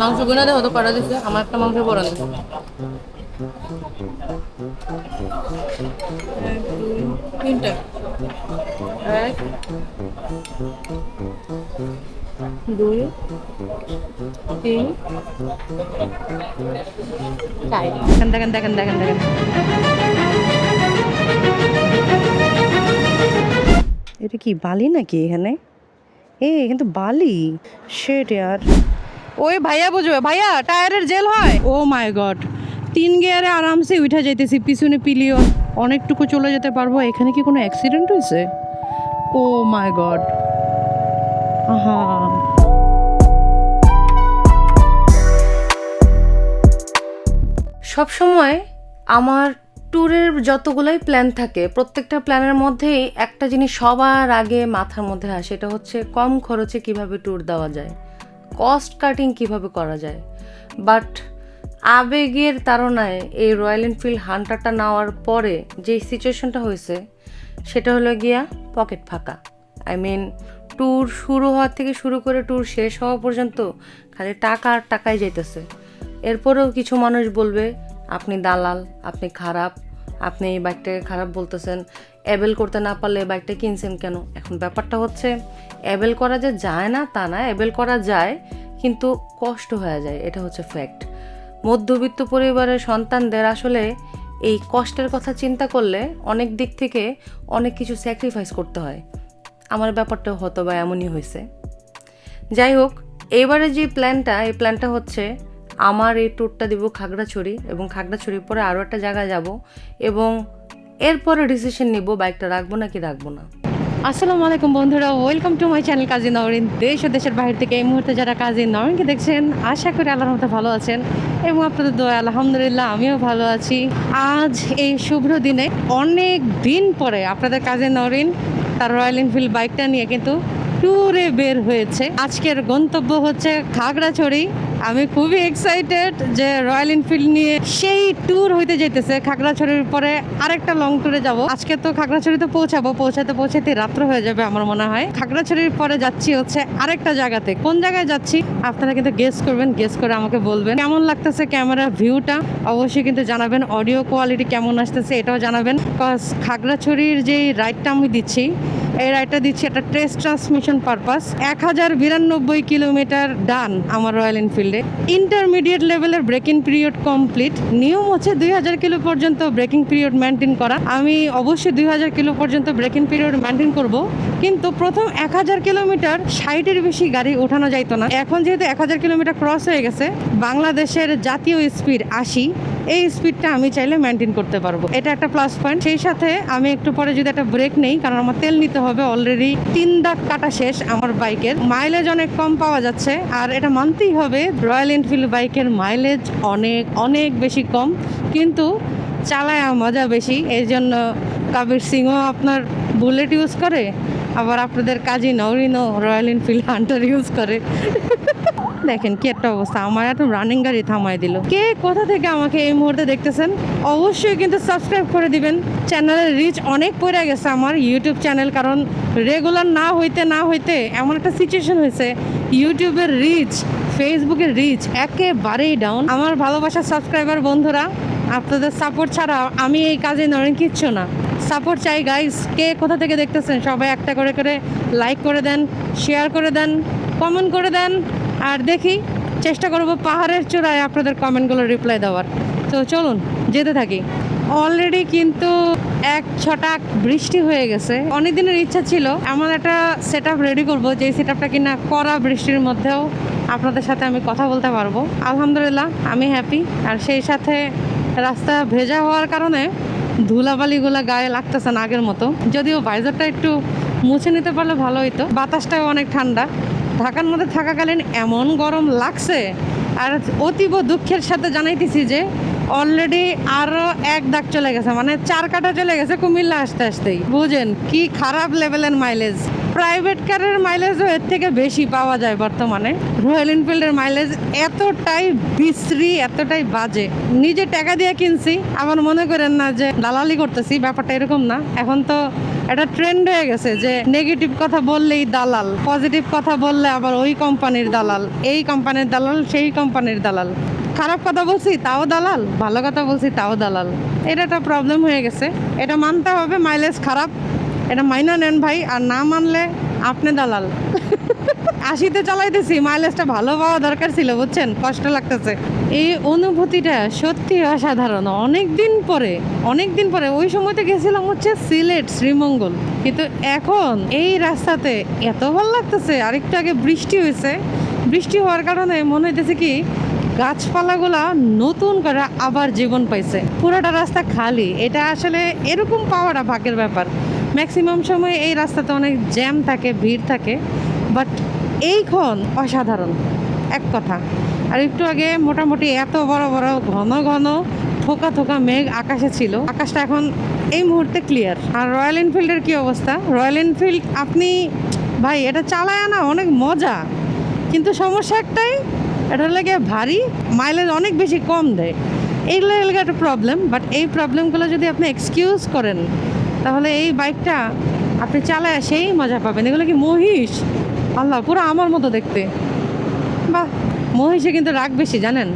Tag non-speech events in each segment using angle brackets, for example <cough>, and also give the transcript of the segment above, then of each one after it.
মাংস গুনা দেখো তো করা দিচ্ছে আমার একটা মাংস দুই, তিনটা এক দুই তিন চার। দেখেন দেখেন দেখেন দেখেন দেখেন। এটা কি বালি নাকি এখানে? এ কিন্তু বালি? শেট ইয়ার ওই ভাইয়া বুঝবে ভাইয়া টায়ারের জেল হয়। ও মাই গড তিন গিয়ারে আরামসে উঠে যাইতেছি পিছনে পিলিও। অনেকটুকু চলে যেতে পারব এখানে কি কোনো অ্যাক্সিডেন্ট হয়েছে? ও মাই গড আহা। সব সময় আমার ট্যুরের যতগুলোই প্ল্যান থাকে, প্রত্যেকটা প্ল্যানের মধ্যেই একটা জিনিস সবার আগে মাথার মধ্যে আসে, এটা হচ্ছে কম খরচে কীভাবে ট্যুর দেওয়া যায় কস্ট কাটিং কীভাবে করা যায়। বাট আবেগের তাড়নায় এই রয়্যাল এনফিল্ড হান্টারটা নেওয়ার পরে যে সিচুয়েশনটা হয়েছে, সেটা হলো গিয়া পকেট ফাঁকা। আই মিন ট্যুর শুরু হওয়ার থেকে শুরু করে ট্যুর শেষ হওয়া পর্যন্ত খালি টাকা আর টাকাই যাইতেছে। এরপরেও কিছু মানুষ বলবে, আপনি দালাল, আপনি খারাপ আপনি এই বাইকটাকে খারাপ বলতেছেন। অ্যাবেল করতে না পারলে বাইকটা কিনছেন কেন? এখন ব্যাপারটা হচ্ছে অ্যাবেল করা যে যায় না তা না অ্যাবেল করা যায়, কিন্তু কষ্ট হয়ে যায়, এটা হচ্ছে ফ্যাক্ট মধ্যবিত্ত পরিবারের সন্তানদের আসলে এই কষ্টের কথা চিন্তা করলে অনেক দিক থেকে অনেক কিছু স্যাক্রিফাইস করতে হয়। আমার ব্যাপারটা হয়তো বা এমনই হয়েছে। যাই হোক, এবারে যে প্ল্যানটা এই প্ল্যানটা হচ্ছে আমার এই ট্যুরটা দিব খাগড়াছড়ি এবং খাগড়াছড়ির পরে আরও একটা জায়গায় যাব এবং এরপরে ডিসিশন নিব বাইকটা রাখব নাকি রাখব না। আসসালামু আলাইকুম বন্ধুরা welcome to my channel Kazi Nowrin দেশ ও দেশের বাইরে থেকে এই মুহূর্তে যারা কাজী নওরিনকে দেখছেন, আশা করি আল্লাহর মতো ভালো আছেন এবং আপনাদের দোয়া আলহামদুলিল্লাহ আমিও ভালো আছি। আজ এই শুভ্র দিনে অনেক দিন পরে আপনাদের কাজী নওরিন তার রয়্যাল এনফিল্ড বাইকটা নিয়ে কিন্তু ট্যুরে বের হয়েছে। আজকের গন্তব্য হচ্ছে খাগড়াছড়ি। আমি খুবই এক্সাইটেড যে রয়্যাল এনফিল্ড নিয়ে সেই ট্যুর হইতে যেতেছে খাগড়াছড়ির পরে আরেকটা লং ট্যুরে যাব। আজকে তো খাগড়াছড়িতে পৌঁছাবো। পৌঁছাতে পৌঁছাতে রাত্র হয়ে যাবে আমার মনে হয়। খাগড়াছড়ির পরে যাচ্ছি হচ্ছে আরেকটা জায়গাতে। কোন জায়গায় যাচ্ছি? আপনারা কিন্তু গেস করবেন গেস করে আমাকে বলবেন। কেমন লাগতেছে ক্যামেরা ভিউটা অবশ্যই কিন্তু জানাবেন। অডিও কোয়ালিটি কেমন আসতেছে এটাও জানাবেন। কজ খাগড়াছড়ির যেই রাইডটা আমি দিচ্ছি, এই রাইডটা দিচ্ছি একটা টেস্ট ট্রান্সমিশন পারপাস এক হাজার বিরানব্বই কিলোমিটার ডান আমার রয়্যাল এনফিল্ডে ইন্টারমিডিয়েট লেভেলের ব্রেকিং পিরিয়ড কমপ্লিট নিয়ম হচ্ছে দুই হাজার কিলো পর্যন্ত ব্রেকিং পিরিয়ড মেনটেন করা। আমি অবশ্যই দুই হাজার কিলো পর্যন্ত ব্রেকিং পিরিয়ড মেনটেন করব। কিন্তু প্রথম এক হাজার কিলোমিটার ষাটের বেশি গাড়ি ওঠানো যাইতো না। এখন যেহেতু এক হাজার কিলোমিটার ক্রস হয়ে গেছে, বাংলাদেশের জাতীয় স্পিড আশি। এই স্পিডটা আমি চাইলে মেনটেন করতে পারব। এটা একটা প্লাস পয়েন্ট সেই সাথে আমি একটু পরে যদি একটা ব্রেক নেই, কারণ আমার তেল নিতে হবে অলরেডি তিন দাগ কাটা শেষ আমার বাইকের মাইলেজ অনেক কম পাওয়া যাচ্ছে, আর এটা মানতেই হবে রয়্যাল এনফিল্ড বাইকের মাইলেজ অনেক অনেক বেশি কম। কিন্তু চালায় মজা বেশি। এই জন্য কাবির সিংও আপনার বুলেট ইউজ করে, আবার আপনাদের কাজী নরিনও রয়্যাল এনফিল্ড হান্টার ইউজ করে। <laughs> দেখেন কি একটা অবস্থা। আমার একদম রানিং গাড়ি থামাই দিল। কে কোথা থেকে আমাকে এই মুহূর্তে দেখতেছেন? অবশ্যই কিন্তু সাবস্ক্রাইব করে দিবেন। চ্যানেলের রিচ অনেক পড়ে গেছে আমার ইউটিউব চ্যানেল কারণ রেগুলার না হইতে না হইতে এমন একটা সিচুয়েশন হয়েছে। ইউটিউবের রিচ ফেসবুকের রিচ একেবারেই ডাউন আমার ভালোবাসা সাবস্ক্রাইবার বন্ধুরা, আপনাদের সাপোর্ট ছাড়া আমি এই কাজে নরেন কিচ্ছু না। সাপোর্ট চাই গাইস কে কোথা থেকে দেখতেছেন? সবাই একটা করে করে লাইক করে দেন শেয়ার করে দেন কমেন্ট করে দেন। আর দেখি, চেষ্টা করব পাহাড়ের চূড়ায় আপনাদের কমেন্টগুলো রিপ্লাই দেওয়ার। তো চলুন, যেতে থাকি। অলরেডি কিন্তু এক ছটাক বৃষ্টি হয়ে গেছে। অনেক দিনের ইচ্ছা ছিল, এমন একটা সেট রেডি করব যে সেট আপটা কিনা কড়া বৃষ্টির মধ্যেও আপনাদের সাথে আমি কথা বলতে পারব। আলহামদুলিল্লাহ, আমি হ্যাপি আর সেই সাথে রাস্তা ভেজা হওয়ার কারণে ধুলাবালিগুলো গায়ে লাগতেছে না আগের মতো। যদিও ভাইজারটা একটু মুছে নিতে পারলে ভালো হইতো। বাতাসটাও অনেক ঠান্ডা। ঢাকার মধ্যে থাকাকালীন এমন গরম লাগছে। আর অতীব দুঃখের সাথে জানাইতেছি যে অলরেডি আরও এক দাগ চলে গেছে। মানে চার কাটা চলে গেছে কুমিল্লা আসতে আসতেই। বুঝেন, কি খারাপ লেভেলের মাইলেজ প্রাইভেট কারের মাইলেজও এর থেকে বেশি পাওয়া যায় বর্তমানে। রয়্যাল এনফিল্ডের মাইলেজ এতটাই বিশ্রী, এতটাই বাজে। নিজে টাকা দিয়ে কিনছি আবার মনে করেন না যে দালালি করতেছি, ব্যাপারটা এরকম না। এখন তো এটা ট্রেন্ড হয়ে গেছে যে নেগেটিভ কথা বললেই দালাল পজিটিভ কথা বললে আবার ওই কোম্পানির দালাল, এই কোম্পানির দালাল, সেই কোম্পানির দালাল। খারাপ কথা বলছি, তাও দালাল, ভালো কথা বলছি, তাও দালাল। এটা একটা প্রবলেম হয়ে গেছে। এটা মানতে হবে মাইলেজ খারাপ। এটা মাইনা নেন ভাই, আর না মানলে আপনি দালাল। আশিতে চালাইতেছি মাইলেজটা ভালো পাওয়া দরকার ছিল, বুঝছেন? কষ্ট লাগতেছে। এই অনুভূতিটা সত্যি অসাধারণ। অনেক দিন পরে অনেক দিন পরে, ওই সময়তে গেছিলাম হচ্ছে সিলেট, শ্রীমঙ্গল। কিন্তু এখন এই রাস্তাতে এত ভালো লাগতেছে, আরেকটু আগে বৃষ্টি হয়েছে। বৃষ্টি হওয়ার কারণে মনে হইতেছে কি, গাছপালাগুলা নতুন করে আবার জীবন পাইছে। পুরোটা রাস্তা খালি। এটা আসলে এরকম পাওয়াটা ভাগ্যের ব্যাপার। ম্যাক্সিমাম সময় এই রাস্তাতে অনেক জ্যাম থাকে, ভিড় থাকে বাট এইখন অসাধারণ, এক কথা। আর একটু আগে মোটামুটি এত বড় বড় ঘন ঘন থোকা থোকা মেঘ আকাশে ছিল। আকাশটা এখন এই মুহূর্তে ক্লিয়ার আর রয়্যাল এনফিল্ডের কি অবস্থা? রয়্যাল এনফিল্ড আপনি, ভাই, এটা চালায় না অনেক মজা। কিন্তু সমস্যা একটাই, এটা লাগে ভারী মাইলেজ অনেক বেশি কম দেয়। এইগুলো এলাকা একটা প্রবলেম বাট এই প্রবলেমগুলো যদি আপনি এক্সকিউজ করেন তাহলে এই বাইকটা আপনি চালায় সেই মজা পাবেন। এগুলো কি মহিষ? আল্লাহ, পুরো আমার মতো দেখতে। বাহ, মহিষে কিন্তু রাগ বেশি, জানেন?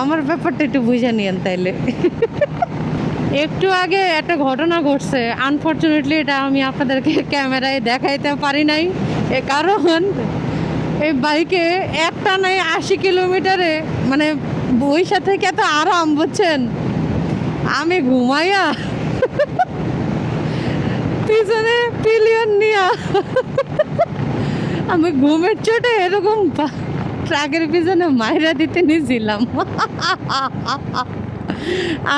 আমার ব্যাপারটা একটু বুঝে নিয়েন তাইলে। একটু আগে একটা ঘটনা ঘটছে। আনফর্চুনেটলি এটা আমি আপনাদেরকে ক্যামেরায় দেখাইতে পারি নাই। এ কারণ, এই বাইকে একটা নাই আশি কিলোমিটারে মানে বৈশা থেকে এত আরাম, বুঝছেন? আমি ঘুমাইয়া পিছনে পিলিয়ন নিয়া আমি ঘুমের চোটে এরকম ট্রাকের পিছনে মাইরা দিতে নিয়েছিলাম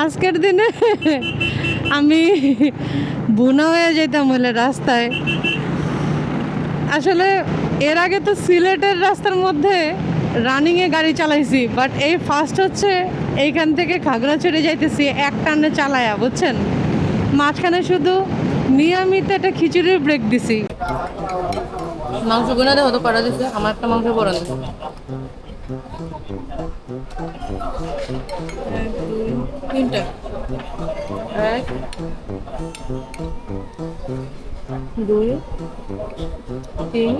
আজকের দিনে আমি বুনা হয়ে যেতাম বলে রাস্তায়। আসলে এর আগে তো সিলেটের রাস্তার মধ্যে রানিংয়ে গাড়ি চালাইছি বাট এই ফার্স্ট হচ্ছে এইখান থেকে খাগড়াছড়ি যাইতেছি, এক টানে চালায়া, বুঝছেন? মাঝখানে শুধু নিয়মিত একটা খিচুড়ির ব্রেক দিছি। মাংস গুনা দেওয়া তো করা দিচ্ছে আমার একটা মাংস বড় নেই তিনটা। এক, দুই তিন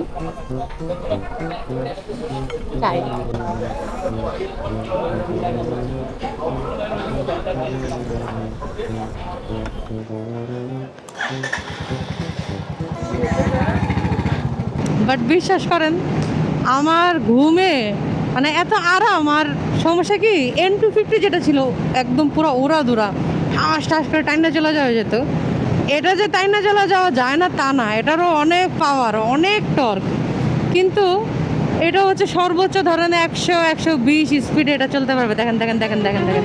বাট বিশ্বাস করেন, আমার ঘুমে মানে এত আরাম, আর সমস্যা কি এন টু ফিফটি যেটা ছিল, একদম পুরো উড়া দুরা ঠাস ঠাস করে টাইনা চলে যাওয়া যেত। এটা যে তাই না চলে যাওয়া যায় না, তা না। এটারও অনেক পাওয়ার অনেক টর্ক কিন্তু এটা হচ্ছে সর্বোচ্চ ধরেন একশো একশো বিশ স্পিডে এটা চলতে পারবে। দেখেন দেখেন দেখেন দেখেন দেখেন।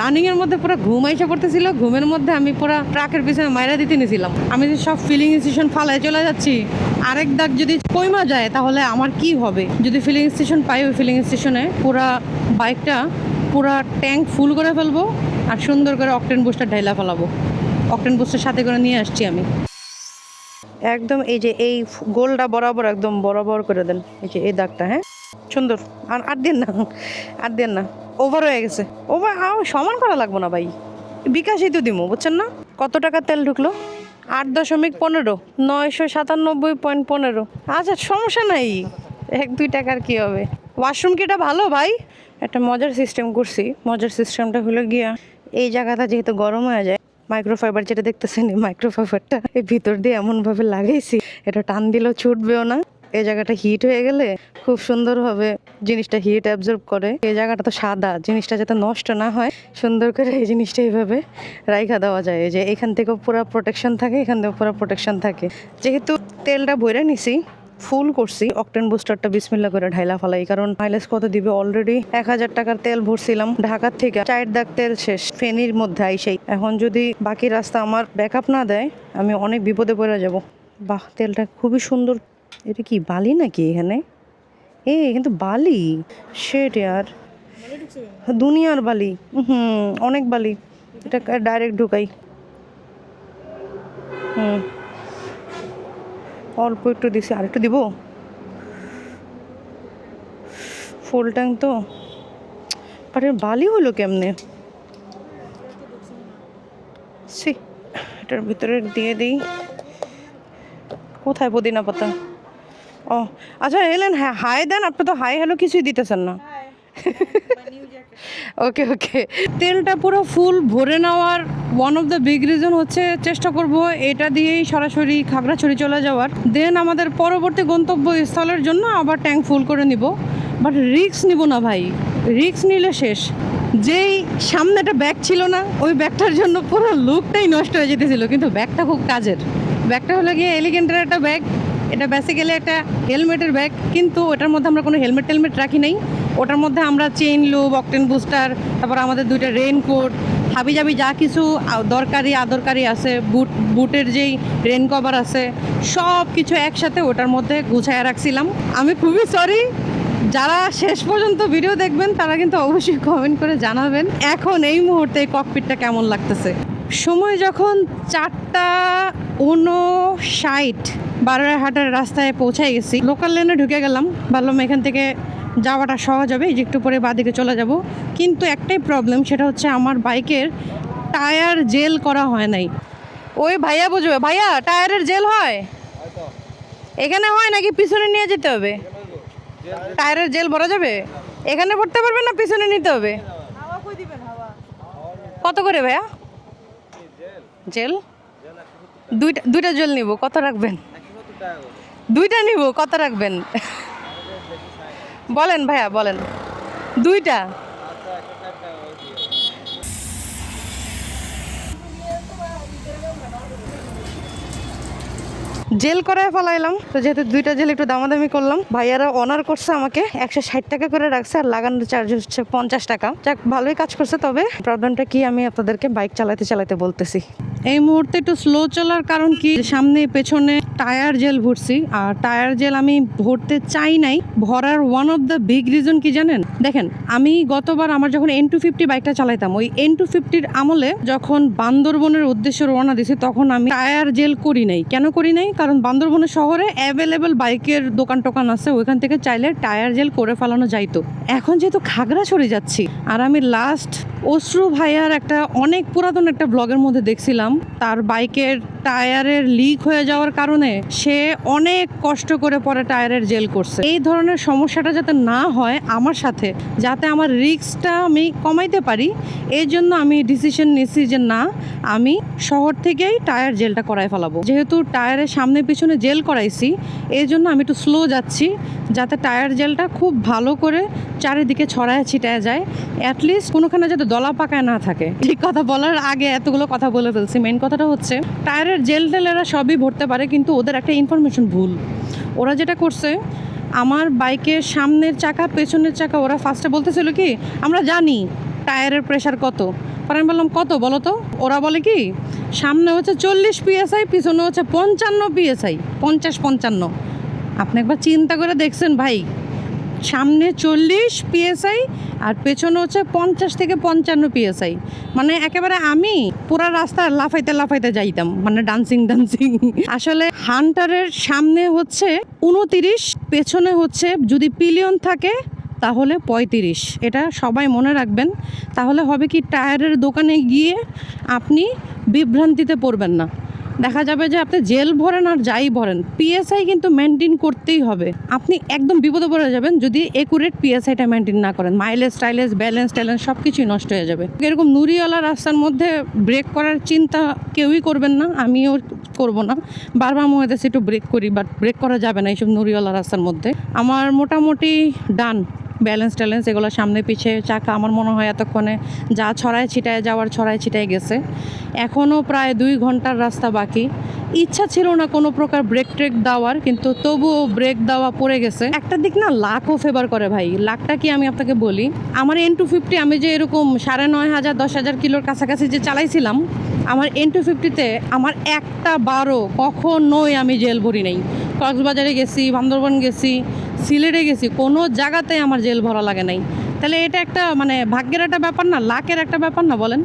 রানিং এর মধ্যে পুরো ঘুম আইসা পড়তেছিল। ঘুমের মধ্যে আমি পুরো ট্রাকের পিছনে মাইরা দিতে নিয়েছিলাম আমি যে সব ফিলিং স্টেশন ফালায় চলে যাচ্ছি, আরেক দাগ যদি কইমা যায়, তাহলে আমার কি হবে? যদি ফিলিং স্টেশন পাই, ওই ফিলিং স্টেশনে পুরা বাইকটা পুরা ট্যাঙ্ক ফুল করে ফেলব আর সুন্দর করে অকটেন বুস্টার ঢাইলা ফেলাবো। অকটেন বুস্টার সাথে করে নিয়ে আসছি আমি। একদম এই যে এই গোলটা বরাবর একদম বরাবর করে দেন। এই যে এই দাগটা হ্যাঁ? সুন্দর। আর আর দিন না। আর দিন না। ওভার হয়ে গেছে। ওভার সমান করা লাগবো না ভাই। বিকাশই তো দিমো, বুঝছেন না? কত টাকা তেল ঢুকলো? আট দশমিক পনেরো, নয়শো সাতানব্বই পয়েন্ট পনেরো। আচ্ছা সমস্যা নাই। এক, দুই টাকার কি হবে? ওয়াশরুম কি এটা ভালো ভাই? একটা মজার সিস্টেম করছি। মজার সিস্টেমটা হলো গিয়া, এই জায়গাটা যেহেতু গরম হয়ে যায় মাইক্রোফাইবার যেটা দেখতেছেন এই মাইক্রোফাইবারটা এই ভিতর দিয়ে এমনভাবে লাগাইছি, এটা টান দিলেও ছুটবেও না। এই জায়গাটা হিট হয়ে গেলে খুব সুন্দরভাবে জিনিসটা হিট অ্যাবজর্ব করে। এই জায়গাটা তো সাদা, জিনিসটা যাতে নষ্ট না হয়, সুন্দর করে এই জিনিসটা এইভাবে রাইখা দেওয়া যায়। যে এখান থেকেও পুরো প্রোটেকশন থাকে, এখান থেকেও পুরো প্রোটেকশন থাকে। যেহেতু তেলটা ভরে নিছি ফুল করছি, অকটেন বুস্টারটা বিসমিল্লা করে ঢাইলা ফালাই, কারণ মাইলেজ কত দিবে অলরেডি এক হাজার টাকার তেল ভরছিলাম, ঢাকার থেকে চায়ের দাগ তেল শেষ, ফেনির মধ্যে আইসেই। এখন যদি বাকি রাস্তা আমার ব্যাকআপ না দেয়, আমি অনেক বিপদে পড়ে যাব। বাহ, তেলটা খুবই সুন্দর। এটা কি বালি নাকি এখানে? এ কিন্তু বালি। শেট আর দুনিয়ার বালি। হুম অনেক বালি। এটা ডাইরেক্ট ঢুকাই। হুম। অল্প একটু দিছি, আর একটু দিব? ফুল ট্যাঙ্ক তো? বাট বালি হলো কেমনে? সি এটার ভিতরে দিয়ে দিই। কোথায় পুদিনা পাতা? ও আচ্ছা এলেন হ্যাঁ হাই দেন, আপনি তো হাই হ্যালো কিছুই দিতেছেন না। ওকে ওকে তেলটা পুরো ফুল ভরে নেওয়ার one of the big reason হচ্ছে চেষ্টা করব এটা দিয়েই সরাসরি খাগড়াছড়ি চলে যাওয়ার। দেন আমাদের পরবর্তী গন্তব্যস্থলের জন্য আবার ট্যাঙ্ক ফুল করে নিব। বাট রিক্স নিব না ভাই রিক্স নিলে শেষ। যেই সামনে একটা ব্যাগ ছিল না, ওই ব্যাগটার জন্য পুরো লুকটাই নষ্ট হয়ে যেতেছিল। কিন্তু ব্যাগটা খুব কাজের। ব্যাগটা হলো গিয়ে এলিগেন্টের একটা ব্যাগ এটা বেসিক্যালি একটা হেলমেটের ব্যাগ কিন্তু ওটার মধ্যে আমরা কোনো হেলমেট টেলমেট রাখি নাই। ওটার মধ্যে আমরা চেইন লুব অকটেন বুস্টার তারপর আমাদের দুইটা রেইনকোট হাবি জাবি যা কিছু দরকারি, আদরকারি আছে বুট বুটের যেই রেন কভার আছে সব কিছু একসাথে ওটার মধ্যে গুছায় রাখছিলাম। আমি খুবই সরি যারা শেষ পর্যন্ত ভিডিও দেখবেন, তারা কিন্তু অবশ্যই কমেন্ট করে জানাবেন, এখন এই মুহূর্তে ককপিটটা কেমন লাগতেছে? সময় যখন চারটা উনষাট বারোয়াহাটের রাস্তায় পৌঁছাই গেছি। লোকাল লেনে ঢুকে গেলাম। ভাবলাম এখান থেকে যাওয়াটা সহজ হবে, যে একটু পরে বাদিকে চলে যাব। কিন্তু একটাই প্রবলেম সেটা হচ্ছে আমার বাইকের টায়ার জেল করা হয় নাই। ওই ভাইয়া বুঝবে, ভাইয়া, টায়ারের জেল হয়? এখানে হয় নাকি পিছনে নিয়ে যেতে হবে? টায়ারের জেল ভরা যাবে? এখানে ভরতে পারবে না, পিছনে নিতে হবে? কত করে ভাইয়া? জেল? দুইটা দুইটা জেল নিব, কত রাখবেন? দুইটা নিব কত রাখবেন। বলেন ভাইয়া, বলেন। দুইটা। জেল করায় ফলাইলাম, তো যেহেতু দুইটা জেল একটু দামাদামি করলাম, ভাইয়ারা অনার করছে আমাকে, একশো ষাট টাকা করে রাখছে আর লাগানোর চার্জ হচ্ছে পঞ্চাশ টাকা। যাক, ভালোই কাজ করছে, তবে প্রবলেমটা কি আমি আপনাদেরকে বাইক চালাতে চালাতে বলতেছি। এই মুহূর্তে একটু স্লো চলার কারণ কি? সামনে, পেছনে টায়ার জেল ভরছি, আর টায়ার জেল আমি ভরতে চাই নাই। ভরার one of the big reason কি জানেন? দেখেন, আমি গতবার আমার যখন এন টু ফিফটি বাইকটা চালাইতাম, ওই এন টু ফিফটির আমলে যখন বান্দরবনের উদ্দেশ্যে রওনা দিছি, তখন আমি টায়ার জেল করি নাই। কেন করি নাই? কারণ বান্দরবনের শহরে অ্যাভেলেবেল বাইকের দোকান টোকান আছে, ওইখান থেকে চাইলে টায়ার জেল করে ফেলানো যাইতো। এখন যেহেতু খাগড়া খাগড়াছড়ি যাচ্ছি, আর আমি লাস্ট অশ্রু ভাইয়ার একটা অনেক পুরাতন একটা ব্লগের মধ্যে দেখছিলাম। তার বাইকের টায়ারের লিক হয়ে যাওয়ার কারণে সে অনেক কষ্ট করে পরে টায়ারের জেল করছে। এই ধরনের সমস্যাটা যাতে না হয় আমার সাথে, যাতে আমার রিস্কটা আমি কমাইতে পারি এই জন্য আমি ডিসিশন নিয়েছি যে না, আমি শহর থেকেই টায়ার জেলটা করাই ফেলাবো। যেহেতু টায়ারের সামনে পিছনে জেল করাইছি এই জন্য আমি একটু স্লো যাচ্ছি, যাতে টায়ার জেলটা খুব ভালো করে চারিদিকে ছড়ায় ছিটায় যায় অ্যাটলিস্ট কোনোখানে যাতে দলা পাকায় না থাকে। ঠিক কথা বলার আগে এতগুলো কথা বলে ফেলছি। মেন কথাটা হচ্ছে, টায়ারের জেল টেল এরা সবই ভরতে পারে, কিন্তু ওদের একটা ইনফরমেশন ভুল। ওরা যেটা করছে, আমার বাইকের সামনের চাকা, পেছনের চাকা, ওরা ফার্স্টে বলতেছিল কি, আমরা জানি টায়ারের প্রেশার কত। পরে আমি বললাম, কত বলো তো? ওরা বলে কি, সামনে হচ্ছে চল্লিশ পিএসআই পিছনে হচ্ছে পঞ্চান্ন পিএসআই পঞ্চাশ পঞ্চান্ন। আপনি একবার চিন্তা করে দেখছেন ভাই। সামনে চল্লিশ পিএসআই আর পেছনে হচ্ছে পঞ্চাশ থেকে পঞ্চান্ন পিএসআই মানে একেবারে আমি পুরা রাস্তা লাফাইতে লাফাইতে যাইতাম মানে ডান্সিং ডান্সিং আসলে হান্টারের সামনে হচ্ছে উনতিরিশ, পেছনে হচ্ছে যদি পিলিয়ন থাকে তাহলে পঁয়ত্রিশ। এটা সবাই মনে রাখবেন। তাহলে হবে কি, টায়ারের দোকানে গিয়ে আপনি বিভ্রান্তিতে পড়বেন না। দেখা যাবে যে আপনি জেল ভরেন আর যাই ভরেন পিএসআই কিন্তু মেনটেন করতেই হবে। আপনি একদম বিপদে পড়ে যাবেন যদি একুরেট পিএসআইটা মেনটেন না করেন। মাইলেজ টাইলেজ ব্যালেন্স ট্যালেন্স সব কিছুই নষ্ট হয়ে যাবে। এরকম নুরিওয়ালা রাস্তার মধ্যে ব্রেক করার চিন্তা কেউই করবেন না, আমিও করব না। বারবার মনে একটু ব্রেক করি বাট ব্রেক করা যাবে না এইসব নুরিওয়ালা রাস্তার মধ্যে। আমার মোটামুটি ডান ব্যালেন্স ট্যালেন্স এগুলো সামনে পিছে চাকা, আমার মনে হয় এতক্ষণে যা ছড়ায় ছিটায় যাওয়ার ছড়ায় ছিটায় গেছে। এখনও প্রায় দুই ঘণ্টার রাস্তা বাকি। ইচ্ছা ছিল না কোনো প্রকার ব্রেক ট্রেক দেওয়ার, কিন্তু তবুও ব্রেক দেওয়া পড়ে গেছে। একটা দিক না লাখও ফেভার করে ভাই। লাখটা কি আমি আপনাকে বলি? আমার এন টু ফিফটি আমি যে এরকম সাড়ে নয় হাজার, দশ হাজার কিলোর কাছাকাছি যে চালাইছিলাম, আমার এন টু ফিফটিতে আমার একটা বারো কখনোই আমি জেল ভরি নেই। কক্সবাজারে গেছি, বান্দরবন গেছি, সিলেটে গেছি, কোনো জায়গাতে আমার জেল ভরা লাগে নাই। তাহলে এটা একটা মানে ভাগ্যের একটা ব্যাপার না লাকের একটা ব্যাপার না বলেন?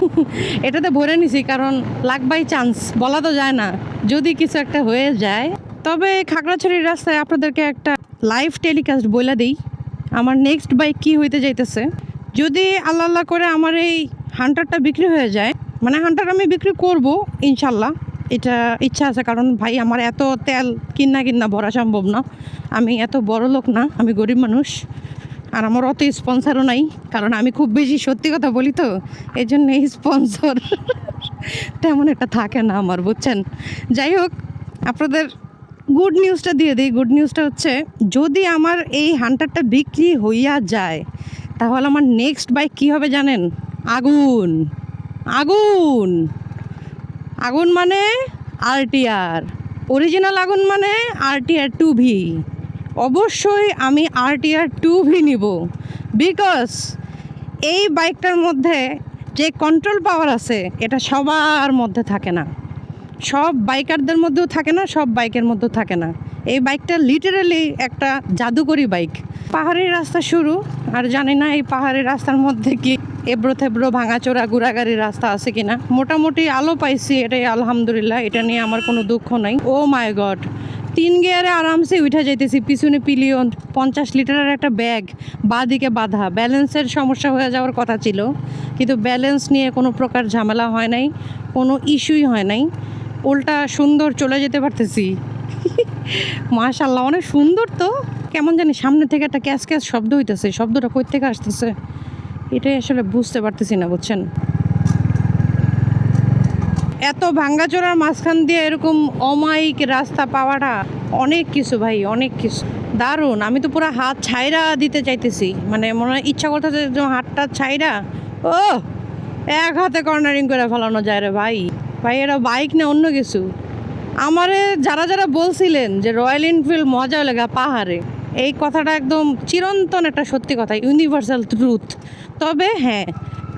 <laughs> এটাতে ভরে নিছি, কারণ লাক বাই চান্স, বলা তো যায় না। যদি কিছু একটা হয়ে যায়, তবে খাগড়াছড়ির রাস্তায় আপনাদেরকে একটা লাইভ টেলিকাস্ট বলে দিই। আমার নেক্সট বাইক কি হইতে যাইতেছে? যদি আল্লাহ আল্লাহ করে আমার এই হান্টারটা বিক্রি হয়ে যায় মানে হান্টার আমি বিক্রি করব, ইনশাল্লাহ। এটা ইচ্ছা আছে, কারণ ভাই আমার এত তেল কিনা কিনা ভরা সম্ভব না। আমি এত বড় লোক না, আমি গরিব মানুষ। আর আমার অত স্পন্সারও নাই, কারণ আমি খুব বেশি সত্যি কথা বলি তো এই জন্য স্পন্সর তেমন একটা থাকে না আমার, বুঝছেন? যাই হোক, আপনাদের গুড নিউজটা দিয়ে দিই। গুড নিউজটা হচ্ছে, যদি আমার এই হান্টারটা বিক্রি হইয়া যায়, তাহলে আমার নেক্সট বাইক কী হবে জানেন? আগুন। আগুন! আগুন মানে আরটিআর। অরিজিনাল আগুন মানে আরটিআর টু ভি অবশ্যই আমি আরটিআর টু ভি নিব। বিকজ এই বাইকটার মধ্যে যে কন্ট্রোল পাওয়ার আছে, এটা সবার মধ্যে থাকে না। সব বাইকারদের মধ্যেও থাকে না, সব বাইকের মধ্যেও থাকে না। এই বাইকটা লিটারালি একটা জাদুকরি বাইক। পাহাড়ি রাস্তা শুরু, আর জানি না এই পাহাড়ি রাস্তার মধ্যে কি এবড়ো থেবড়ো ভাঙাচোরা গুড়াগাড়ির রাস্তা আছে কিনা? মোটামুটি আলো পাইছি এটাই, আলহামদুলিল্লাহ। এটা নিয়ে আমার কোনো দুঃখ নাই। Oh my God. তিন গিয়ারে আরামসে উঠে যাইতেছি। পিছনে পিলিয়ন, পঞ্চাশ লিটারের একটা ব্যাগ দিকে বাঁধা। ব্যালেন্সের সমস্যা হয়ে যাওয়ার কথা ছিল, কিন্তু ব্যালেন্স নিয়ে কোনো প্রকার ঝামেলা হয় নাই, কোনো ইস্যুই হয় নাই। উল্টা সুন্দর চলে যেতে পারতেছি। <laughs> মাশাল্লাহ অনেক সুন্দর তো। কেমন জানি সামনে থেকে একটা ক্যাশ ক্যাশ শব্দ হইতেছে। শব্দটা কই থেকে আসতেছে? এটাই আসলে বুঝতে পারতেছি না, বুঝছেন? এত ভাঙ্গাচোরার মাঝখান দিয়ে এরকম অমায়িক রাস্তা পাওয়াটা অনেক কিছু ভাই, অনেক কিছু। দারুণ। আমি তো পুরো হাত ছাইরা দিতে চাইতেছি। মানে মনে হয় ইচ্ছা করতেছে যে হাতটা ছাইরা ও এক হাতে কর্নারিং করে ফেলানো যায় রে ভাই। ভাই এটা বাইক না অন্য কিছু। আমারে যারা যারা বলছিলেন যে রয়্যাল এনফিল্ড মজা লেগা পাহাড়ে, এই কথাটা একদম চিরন্তন একটা সত্যি কথা ইউনিভার্সাল ট্রুথ তবে হ্যাঁ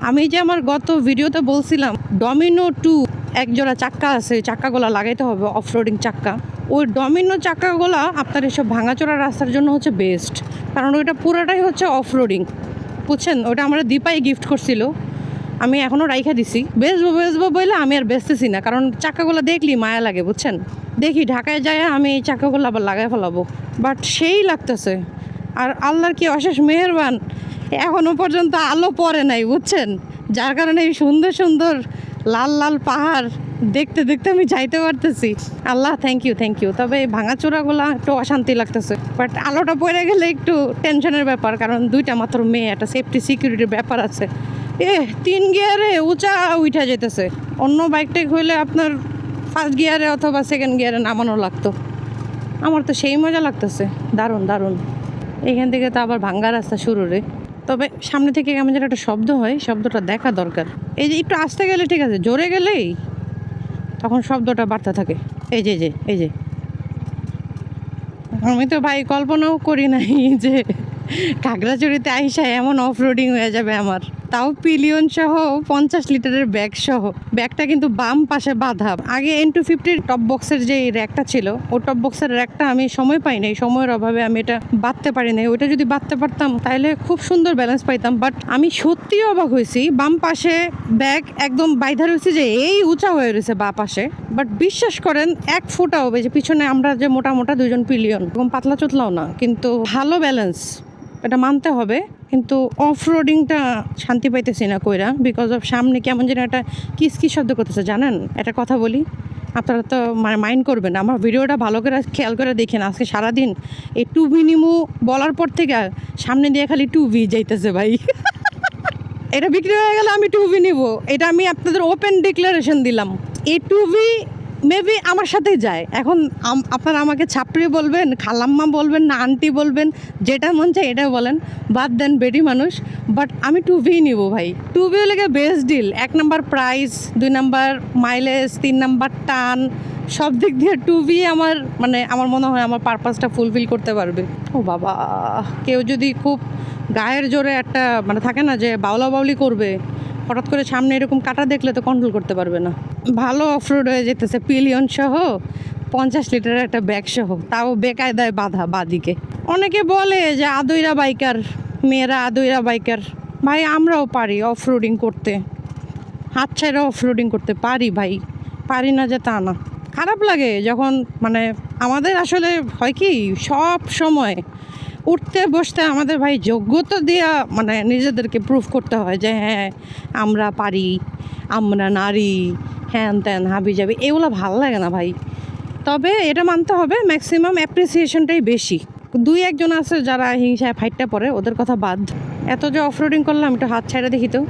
আমি যে আমার গত ভিডিওতে বলছিলাম ডমিনো টু এক জোড়া চাক্কা আছে চাক্কাগুলো লাগাইতে হবে অফরোডিং চাক্কা। ওই ডমিনো চাক্কাগুলো আপনার এসব ভাঙাচোরা রাস্তার জন্য হচ্ছে বেস্ট কারণ ওইটা পুরোটাই হচ্ছে অফরোডিং বুঝছেন? ওটা আমার দীপাই গিফট করছিল, আমি এখনও রাইখা দিছি। বেচবো বেচবো বলে আমি আর বেচতেছি না, কারণ চাকাগুলো দেখলি মায়া লাগে, বুঝছেন? দেখি ঢাকায় যায় আমি এই চাকাগুলো আবার লাগাই ফেলাবো। বাট সেই লাগতেছে। আর আল্লাহর কি অশেষ মেহেরবান এখনও পর্যন্ত আলো পড়ে নাই, বুঝছেন? যার কারণে এই সুন্দর সুন্দর লাল লাল পাহাড় দেখতে দেখতে আমি যাইতে পারতেছি। আল্লাহ থ্যাংক ইউ থ্যাংক ইউ তবে এই ভাঙাচোরাগুলো একটু অশান্তি লাগতেছে। বাট আলোটা পড়ে গেলে একটু টেনশনের ব্যাপার, কারণ দুইটা মাত্র মেয়ে, একটা সেফটি সিকিউরিটির ব্যাপার আছে। এ তিন গিয়ারে উঁচা উঠা যেতেছে অন্য বাইকটাই হইলে আপনার ফার্স্ট গিয়ারে অথবা সেকেন্ড গিয়ারে নামানো লাগতো। আমার তো সেই মজা লাগতেছে। দারুণ দারুণ। এখান থেকে তো আবার ভাঙ্গা রাস্তা শুরু রে। তবে সামনে থেকে কেমন যেন একটা শব্দ হয়, শব্দটা দেখা দরকার। এই যে একটু আসতে গেলে ঠিক আছে, জোরে গেলেই তখন শব্দটা বাড়তে থাকে। এই যে যে, এই যে। আমি তো ভাই কল্পনাও করি নাই যে কাকড়াচুরিতে আইসা এমন অফ রোডিং হয়ে যাবে আমার। তাও পিলিয়ন সহ পঞ্চাশ লিটারের ব্যাগ সহ। ব্যাগটা কিন্তু বাম পাশে বাঁধা। আগে এন টু ফিফটির টপ বক্সের যে র্যাকটা ছিল ও টপ বক্সের র্যাকটা আমি সময় পাই নাই। সময়ের অভাবে আমি এটা বাঁধতে পারি নাই। ওইটা যদি বাঁধতে পারতাম, তাহলে খুব সুন্দর ব্যালেন্স পাইতাম। বাট আমি সত্যি অবাক হয়েছি, বাম পাশে ব্যাগ একদম বাইধা রয়েছে যে এই উঁচা হয়ে রয়েছে বা পাশে। বাট বিশ্বাস করেন, এক ফুটাও যে পিছনে আমরা যে মোটা মোটা দুজন পিলিয়ন এবং পাতলা চুতলাও না। কিন্তু ভালো ব্যালেন্স এটা মানতে হবে। কিন্তু অফ রোডিংটা শান্তি পাইতেছি না কইরা বিকজ অফ সামনে কেমন যেন একটা কিস কিস শব্দ করতেছে, জানেন? একটা কথা বলি, আপনারা তো মানে মাইন্ড করবেন আমার ভিডিওটা ভালো করে খেয়াল করে দেখেন, আজকে সারাদিন এই টু ভি নিমু বলার পর থেকে সামনে দিয়ে খালি টু ভি যাইতেছে ভাই। <laughs> এটা বিক্রি হয়ে গেলে আমি টু ভি নিব। এটা আমি আপনাদের ওপেন ডিক্লারেশন দিলাম। এ টু ভি মেবি আমার সাথেই যায়। এখন আপনারা আমাকে ছাপড়ি বলবেন, খালাম্মা বলবেন, না আন্টি বলবেন, যেটা মন চায় এটা বলেন। বাদ দেন বেডি মানুষ। বাট আমি টু ভি নিব ভাই। টু লেগে বেস্ট ডিল এক নাম্বার প্রাইস দুই নাম্বার মাইলেজ তিন নাম্বার টান, সব দিক দিয়ে টু আমার মানে আমার মনে হয় আমার পারপাসটা ফুলফিল করতে পারবে। ও বাবা, কেউ যদি খুব গায়ের জোরে একটা মানে থাকে না যে বাউলা বাউলি করবে হঠাৎ করে সামনে এরকম কাটা দেখলে তো কন্ট্রোল করতে পারবে না। ভালো অফরোড হয়ে যেতেছে পিলিয়ন সহ, পঞ্চাশ লিটারের একটা ব্যাগ সহ, তাও বেকায়দায় বাধা বাদিকে। অনেকে বলে যে আদৈরা বাইকার মেয়েরা আদইরা বাইকার ভাই, আমরাও পারি অফ রোডিং করতে। হাত ছাইরা অফ রোডিং করতে পারি ভাই, পারি না যে তা না। খারাপ লাগে যখন মানে আমাদের আসলে হয় কি, সব সময় উঠতে বসতে আমাদের ভাই যোগ্যতা দিয়া মানে নিজেদেরকে প্রুফ করতে হয় যে হ্যাঁ আমরা পারি, আমরা নারী, হ্যান ত্যান, হাবি যাবি এগুলো ভালো লাগে না ভাই। তবে এটা মানতে হবে ম্যাক্সিমাম অ্যাপ্রিসিয়েশনটাই বেশি। দুই একজন আছে যারা হিংসায় ফাইটটা পড়ে ওদের কথা বাদ। এত যে অফরোডিং করলাম, একটু হাত ছাইড়া দেখি তো।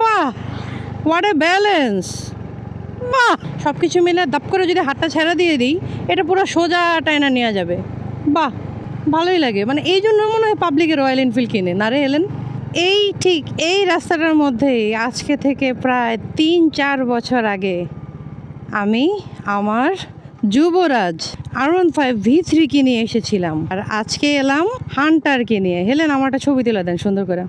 বাহ! হোয়াট এ ব্যালেন্স বাহ! সব কিছু মিলে দাপ করে যদি হাতটা ছেড়া দিয়ে দিই, এটা পুরো সোজা টাইনা নেওয়া যাবে। বাহ! ভালোই লাগে। মানে এই জন্য মনে হয় পাবলিকে রয়্যাল এনফিল্ড কিনে। না রে এলেন এই ঠিক এই রাস্তাটার মধ্যেই আজকে থেকে প্রায় তিন চার বছর আগে আমি আমার Yuvraj R one five V three কিনে এসেছিলাম। আর আজকে এলাম হান্টারকে নিয়ে হেলেন আমার একটা ছবি তুলে দেন সুন্দর করে।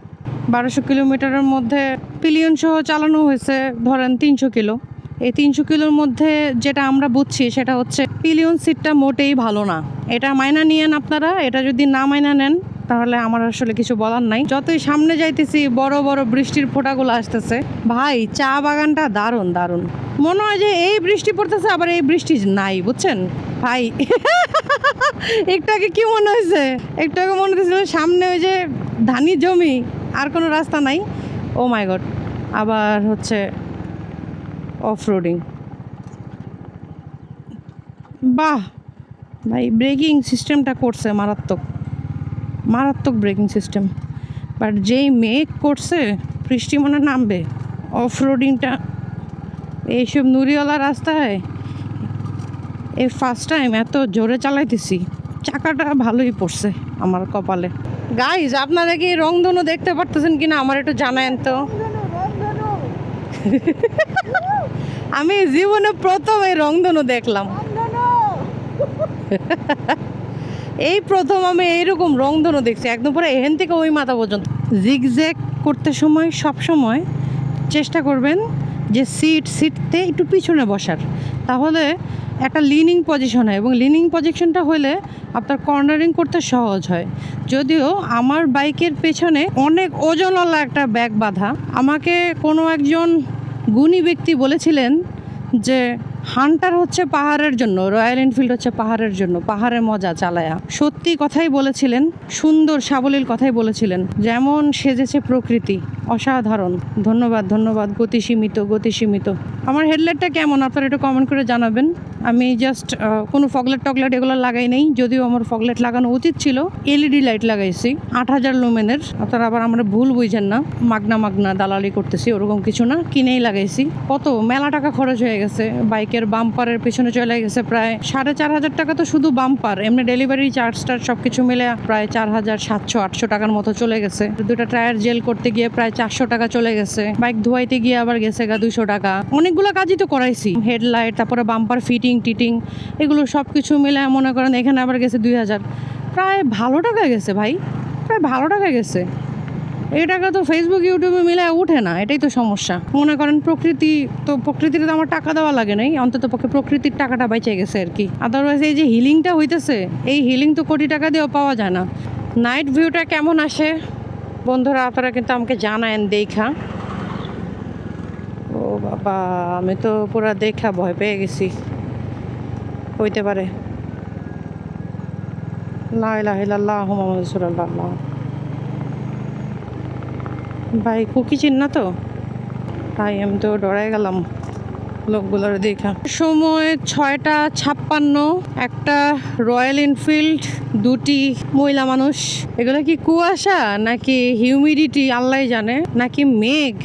বারোশো কিলোমিটারের মধ্যে পিলিয়ন সহ চালানো হয়েছে, ধরেন তিনশো কিলো। এই তিনশো কিলোর মধ্যে যেটা আমরা বুঝছি সেটা হচ্ছে পিলিয়ন সিটটা মোটেই ভালো না। এটা মাইনা নিয়েন আপনারা, এটা যদি না মাইনা নেন, তাহলে আমার আসলে কিছু বলার নাই। যতই সামনে যাইতেছি, বড় বড় বৃষ্টির ফোঁটাগুলো আসতেছে। ভাই, চা বাগানটা দারুণ দারুণ। মনে হয় যে এই বৃষ্টি পড়তেছে, আবার এই বৃষ্টি নাই, বুঝছেন? ভাই, <laughs> একটু আগে কি মনে হয়েছে? একটু আগে মনে হয়েছিল সামনে ওই যে ধানি জমি, আর কোনো রাস্তা নাই। ও মাই গড আবার হচ্ছে অফ রোডিং বাহ! ভাই, ব্রেকিং সিস্টেমটা করছে মারাত্মক। মারাত্মক ব্রেকিং সিস্টেম। বাট যেই মেঘ করছে, বৃষ্টি মনে নামবে। অফ রোডিংটা এইসব নুরিওয়ালা রাস্তায় এই ফার্স্ট টাইম এত জোরে চালাইতেছি। চাকাটা ভালোই পড়ছে আমার কপালে। গাইজ আপনারা কি রংধনু দেখতে পারতেছেন কিনা? আমার একটু জানায়েন তো। আমি জীবনে প্রথম এই রংধনু দেখলাম। এই প্রথম আমি এইরকম রংধনু দেখছি, একদম পুরো এহেন থেকে ওই মাথা পর্যন্ত। জিগজ্যাগ করতে সময়, সব সময় চেষ্টা করবেন যে সিট সিটতে একটু পিছনে বসার। তাহলে একটা লিনিং পজিশন হয় এবং লিনিং পজিশনটা হলে আপনার কর্নারিং করতে সহজ হয়। যদিও আমার বাইকের পেছনে অনেক ওজনওয়ালা একটা ব্যাগ বাঁধা। আমাকে কোনো একজন গুণী ব্যক্তি বলেছিলেন যে হান্টার হচ্ছে পাহাড়ের জন্য, রয়্যাল এনফিল্ড হচ্ছে পাহাড়ের জন্য, পাহাড়ের মজা চালায়া। সত্যি কথাই বলেছিলেন, সুন্দর সাবলীল কথাই বলেছিলেন, যেমন সেজেছে প্রকৃতি, অসাধারণ। ধন্যবাদ ধন্যবাদ গতি সীমিত গতি সীমিত আমার হেডলাইটটা কেমন? আপনারা একটু কমেন্ট করে জানাবেন। আমি জাস্ট কোনো ফগলেট টগলেট এগুলো লাগাই নাই, যদিও আমার ফগলেট লাগানো উচিত ছিল। এলইডি লাইট লাগাইছি, আট হাজার লুমেনের। আপনারা আবার আমরা ভুল বুঝেন না, মাগনা মাগনা দালালি করতেছি, ওরকম কিছু না, কিনেই লাগাইছি। কত? মেলা টাকা খরচ হয়ে গেছে বাইকের বাম্পারের পেছনে চলে গেছে প্রায় সাড়ে চার হাজার টাকা তো শুধু বাম্পার, এমনি ডেলিভারি চার্জ সব কিছু মিলে প্রায় চার হাজার সাতশো, আটশো টাকার মতো চলে গেছে। দুটা টায়ার জেল করতে গিয়ে প্রায় চারশো টাকা চলে গেছে। বাইক ধোয়াইতে গিয়ে আবার গেছে গা দুইশো টাকা। অনেকগুলো কাজই তো করাইছি। হেডলাইট তারপরে বাম্পার ফিটিং টিটিং এগুলো সব কিছু মিলে মনে করেন এখানে আবার গেছে দুই হাজার। প্রায় ভালো টাকা গেছে ভাই। প্রায় ভালো টাকা গেছে। এই টাকা তো ফেসবুক ইউটিউবে মিলে উঠে না, এটাই তো সমস্যা। মনে করেন প্রকৃতি, তো প্রকৃতির তো আমার টাকা দেওয়া লাগে নাই, অন্তত পক্ষে প্রকৃতির টাকাটা বেঁচে গেছে আর কি। আদারওয়াইজ এই যে হিলিংটা হইতেছে, এই হিলিং তো কোটি টাকা দিয়েও পাওয়া যায় না। নাইট ভিউটা কেমন আসে? বন্ধুরা, আপনারা কিন্তু আমাকে জানায়েন, দেখা। ও বাবা, আমি তো পুরো দেখা ভয় পেয়ে গেছি। হইতে পারে। লাহ লাহ লাহ মোহাম্মদ রসুল্লাহ ভাই কুকি চিন না তো? তাই আমি তো ডরাই গেলাম লোকগুলোর দেখা সময় ছয়টা ছাপ্পান্ন, একটা রয়্যাল এনফিল্ড, দুটি মহিলা মানুষ। এগুলো কি কুয়াশা নাকি হিউমিডিটি আল্লাহ জানে, নাকি মেঘ?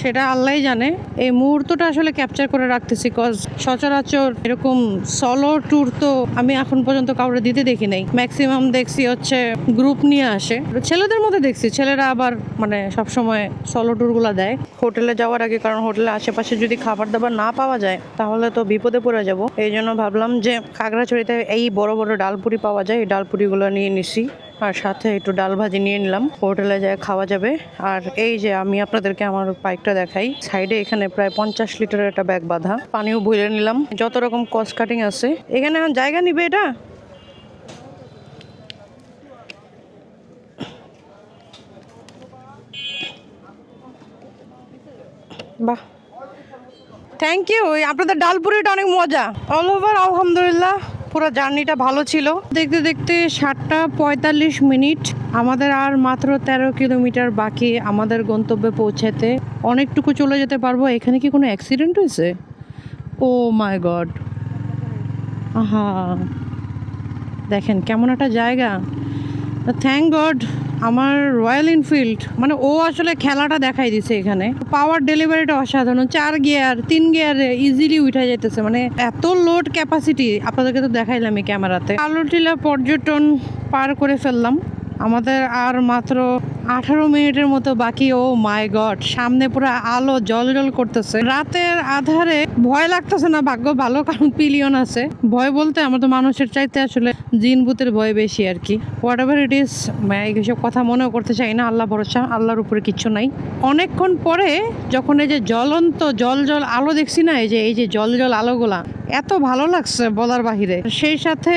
সেটা আল্লাহ জানে। এই মুহূর্তটা আসলে ক্যাপচার করে রাখতেছি কজ সচরাচর এরকম সলো ট্যুর তো আমি এখন পর্যন্ত কাউরে দিতে দেখি নাই। ম্যাক্সিমাম দেখছি হচ্ছে গ্রুপ নিয়ে আসে। ছেলেদের মধ্যে দেখছি, ছেলেরা আবার মানে সবসময় সলো ট্যুরগুলো দেয়। হোটেলে যাওয়ার আগে, কারণ হোটেলের আশেপাশে যদি খাবার দাবার না পাওয়া যায়, তাহলে তো বিপদে পড়ে যাব। এই জন্য ভাবলাম যে খাগড়াছড়িতে এই বড় বড় ডালপুরি পাওয়া যায়, এই ডালপুরিগুলো নিয়ে নিছি। আর সাথে একটু ডাল ভাজি নিয়ে নিলাম। হোটেলে যায় খাওয়া যাবে। আর এই যে আমি আপনাদেরকে আমার বাইকটা দেখাই, সাইডে এখানে প্রায় পঞ্চাশ লিটারের একটা ব্যাগ বাঁধা। পানিও ভুলে নিলাম। যত রকম কস্ট কাটিং আছে। এখানে জায়গা নিবে এটা? বাহ। থ্যাংক ইউ আপনাদের ডালপুরিটা অনেক মজা। অল ওভার আলহামদুলিল্লাহ। পুরো জার্নিটা ভালো ছিল। দেখতে দেখতে সাতটা পঁয়তাল্লিশ মিনিট। আমাদের আর মাত্র তেরো কিলোমিটার বাকি আমাদের গন্তব্যে পৌঁছাতে। অনেকটুকু চলে যেতে পারব। এখানে কি কোনো অ্যাক্সিডেন্ট হয়েছে? ও মাই গড আহা। দেখেন কেমন একটা জায়গা। থ্যাংক গড আমার রয়্যাল এনফিল্ড মানে ও আসলে খেলাটা দেখাই দিছে এখানে। পাওয়ার ডেলিভারিটা অসাধারণ, চার গিয়ার, তিন গিয়ারে ইজিলি উঠে যেতেছে মানে এত লোড ক্যাপাসিটি আপনাদেরকে তো দেখাইলাম এই ক্যামেরাতে। আলোটিলা পর্যটন পার করে ফেললাম। আমাদের আর মাত্র আঠারো মিনিটের মতো বাকি, ও মাই গড, সামনে পুরো আলো জল জল করতেছে। রাতের আধারে ভয় লাগতেছে না, ভাগ্য ভালো, কারণ পিলিয়ন আছে। ভয় বলতে আমরা তো মানুষের চাইতে আসলে জিন ভূতের ভয় বেশি আর কি। হোয়াট এভার ইট ইস এইসব কথা মনেও করতে চাই না, আল্লাহ ভরসা, আল্লাহর উপরে কিছু নাই। অনেকক্ষণ পরে যখন এই যে জ্বলন্ত জল জল আলো দেখছি না, এই যে এই যে জল জল আলোগুলা, এত ভালো লাগছে বলার বাহিরে। সেই সাথে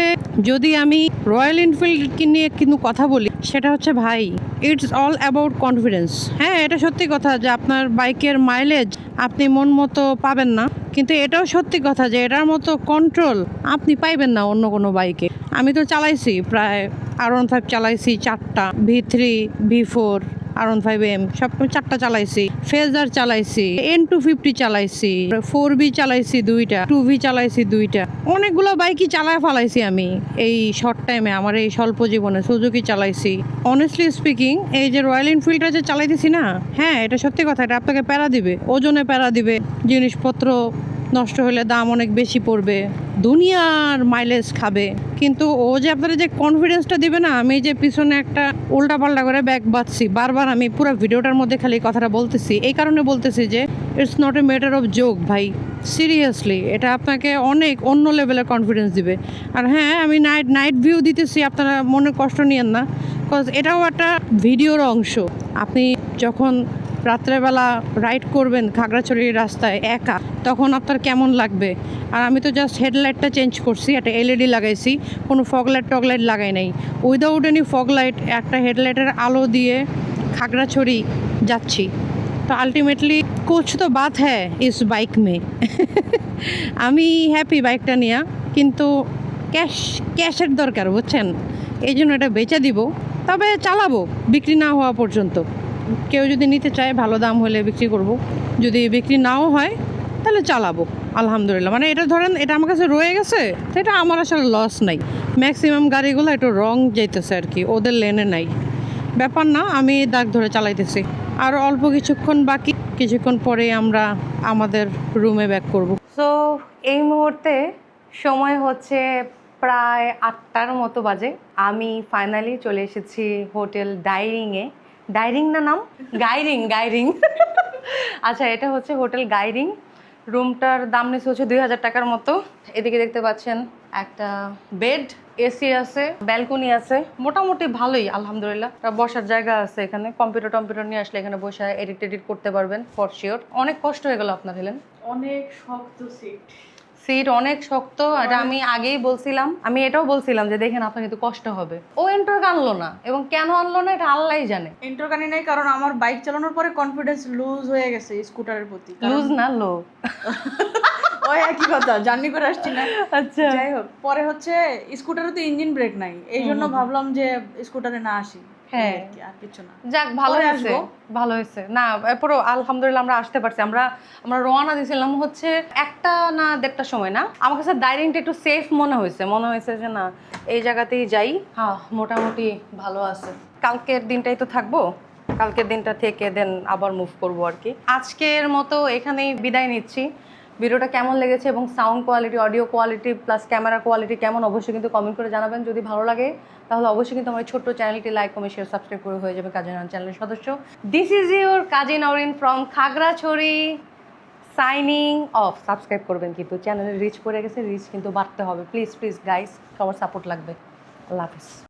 যদি আমি রয়্যাল এনফিল্ড নিয়ে কিন্তু কথা বলি, সেটা হচ্ছে ভাই ইটস অল অ্যাবাউট কনফিডেন্স হ্যাঁ এটা সত্যি কথা যে আপনার বাইকের মাইলেজ আপনি মন মতো পাবেন না। কিন্তু এটাও সত্যি কথা যে এটার মতো কন্ট্রোল আপনি পাইবেন না অন্য কোনো বাইকে। আমি তো চালাইছি, প্রায় আর ওয়ান ফাইভ চালাইছি, চারটা ভি থ্রি ভি ফোর আর ওয়ান ফাইভ এম সব চারটা চালাইছি ফেজার চালাইছি এন টু ফিফটি চালাইছি ফোর বি চালাইছি দুইটা টু ভি চালাইছি দুইটা। অনেকগুলো বাইকই চালায় ফালাইছি আমি এই শর্ট টাইমে আমার এই স্বল্প জীবনে সুজুকি চালাইছি। অনেস্টলি স্পিকিং এই যে রয়্যাল এনফিল্ডটা যে চালাইতেছি না হ্যাঁ এটা সত্যি কথা, এটা আপনাকে প্যারা দিবে, ওজনে প্যারা দিবে, জিনিসপত্র নষ্ট হলে দাম অনেক বেশি পড়বে। দুনিয়ার মাইলেজ খাবে। কিন্তু ও যে আপনারা যে কনফিডেন্সটা দিবে না, আমি যে পিছনে একটা উল্টা পাল্টা করে ব্যাগ বাঁধছি। বারবার আমি পুরো ভিডিওটার মধ্যে খালি কথাটা বলতেছি। এই কারণে বলতেছি যে it's not a matter of joke ভাই। সিরিয়াসলি এটা আপনাকে অনেক অন্য লেভেলের কনফিডেন্স দিবে। আর হ্যাঁ আমি নাইট নাইট ভিউ দিতেছি, আপনারা মনে কষ্ট নিয়েন না। কজ এটাও একটা ভিডিওর অংশ। আপনি যখন রাত্রেবেলা রাইড করবেন খাগড়াছড়ির রাস্তায় একা, তখন আপনার কেমন লাগবে? আর আমি তো জাস্ট হেডলাইটটা চেঞ্জ করছি, একটা এলইডি লাগাইছি, কোনো ফগলাইট টগলাইট লাগাই নাই। উইদাউট এনি ফগলাইট একটা হেডলাইটের আলো দিয়ে খাগড়াছড়ি যাচ্ছি। তো আলটিমেটলি কুছ তো বাত হ্যাঁ ইস বাইক মে। <laughs> আমি হ্যাপি বাইকটা নিয়ে, কিন্তু ক্যাশ ক্যাশের দরকার, বুঝছেন? এই জন্য এটা বেচে দিব, তবে চালাবো, বিক্রি না হওয়া পর্যন্ত। কেউ যদি নিতে চায়, ভালো দাম হলে বিক্রি করব। যদি বিক্রি নাও হয়, তাহলে চালাবো, আলহামদুলিল্লাহ। মানে এটা ধরেন, এটা আমার কাছে রয়ে গেছে, তো এটা আমার আসলে লস নাই। ম্যাক্সিমাম গাড়িগুলো একটু রং যাইতেছে আর কি, ওদের লেনে নাই। ব্যাপার না, আমি দাগ ধরে চালাইতেছি। আর অল্প কিছুক্ষণ বাকি, কিছুক্ষণ পরে আমরা আমাদের রুমে ব্যাক করব। সো এই মুহূর্তে সময় হচ্ছে প্রায় আটটার মতো বাজে। আমি ফাইনালি চলে এসেছি হোটেল ডাইরিংয়ে ডাইরিং না নাম? গাইরিং গাইরিং <laughs> আচ্ছা এটা হচ্ছে হোটেল গাইরিং রুমটার দাম নিচ্ছে হচ্ছে দুই হাজার টাকার মতো। এদিকে দেখতে পাচ্ছেন একটা বেড এসি আছে ব্যালকনি আছে। মোটামুটি ভালোই আলহামদুলিল্লাহ। বসার জায়গা আছে এখানে। কম্পিউটার টম্পিউটার নিয়ে আসলে এখানে বসে এডিট টেডিট করতে পারবেন ফর শিওর অনেক কষ্ট হয়ে গেল আপনার হেলেন অনেক শক্ত সিট সিট অনেক শক্ত এটা আমি আগেই বলছিলাম। আমি এটাও বলছিলাম যে দেখেন আপনার কিন্তু কষ্ট হবে। ও এন্টার আনলো না এবং কেন আনলো না এটা আল্লাহই জানে। ইন্টারকানি নাই কারণ আমার বাইক চালানোর পরে কনফিডেন্স লুজ হয়ে গেছে স্কুটারের প্রতি। লুজ না লো <laughs> ওই একই কথা জার্নি করে আসছি না। আচ্ছা। যাই হোক পরে হচ্ছে স্কুটারে তো ইঞ্জিন ব্রেক নাই। এই জন্য ভাবলাম যে স্কুটারে না আসি। হ্যাঁ। আর কিছু না। যাক ভালো হয়েছে। ভালো হয়েছে। না এরপরও আলহামদুলিল্লাহ আমরা আসতে পারছি। আমরা আমরা রওনা দিয়েছিলাম হচ্ছে একটা না দেড়টার সময় না? আমার কাছে ডাইরিংটা একটু সেফ মনে হয়েছে। মনে হয়েছে যে না এই জায়গাতেই যাই। হ্যাঁ মোটামুটি ভালো আছে। কালকের দিনটাই তো থাকব। কালকের দিনটা থেকে দেন আবার মুভ করব আর কি। আজকের মতো এখানেই বিদায় নিচ্ছি। ভিডিওটা কেমন লেগেছে এবং sound quality audio quality plus camera quality কেমন, অবশ্যই কিন্তু কমেন্ট করে জানাবেন। যদি ভালো লাগে, তাহলে অবশ্যই কিন্তু আমার ছোট্ট চ্যানেলটি লাইক কমেন্ট শেয়ার সাবস্ক্রাইব করে হয়ে যাবে কাজী নারায়ণ চ্যানেলের সদস্য। This is your Kazi Nowrin from Khagrachhari signing off subscribe করবেন কিন্তু চ্যানেলের রিচ পড়ে গেছে রিচ কিন্তু বাড়তে হবে। প্লিজ প্লিজ গাইস সবার সাপোর্ট লাগবে। আল্লাহ হাফিজ।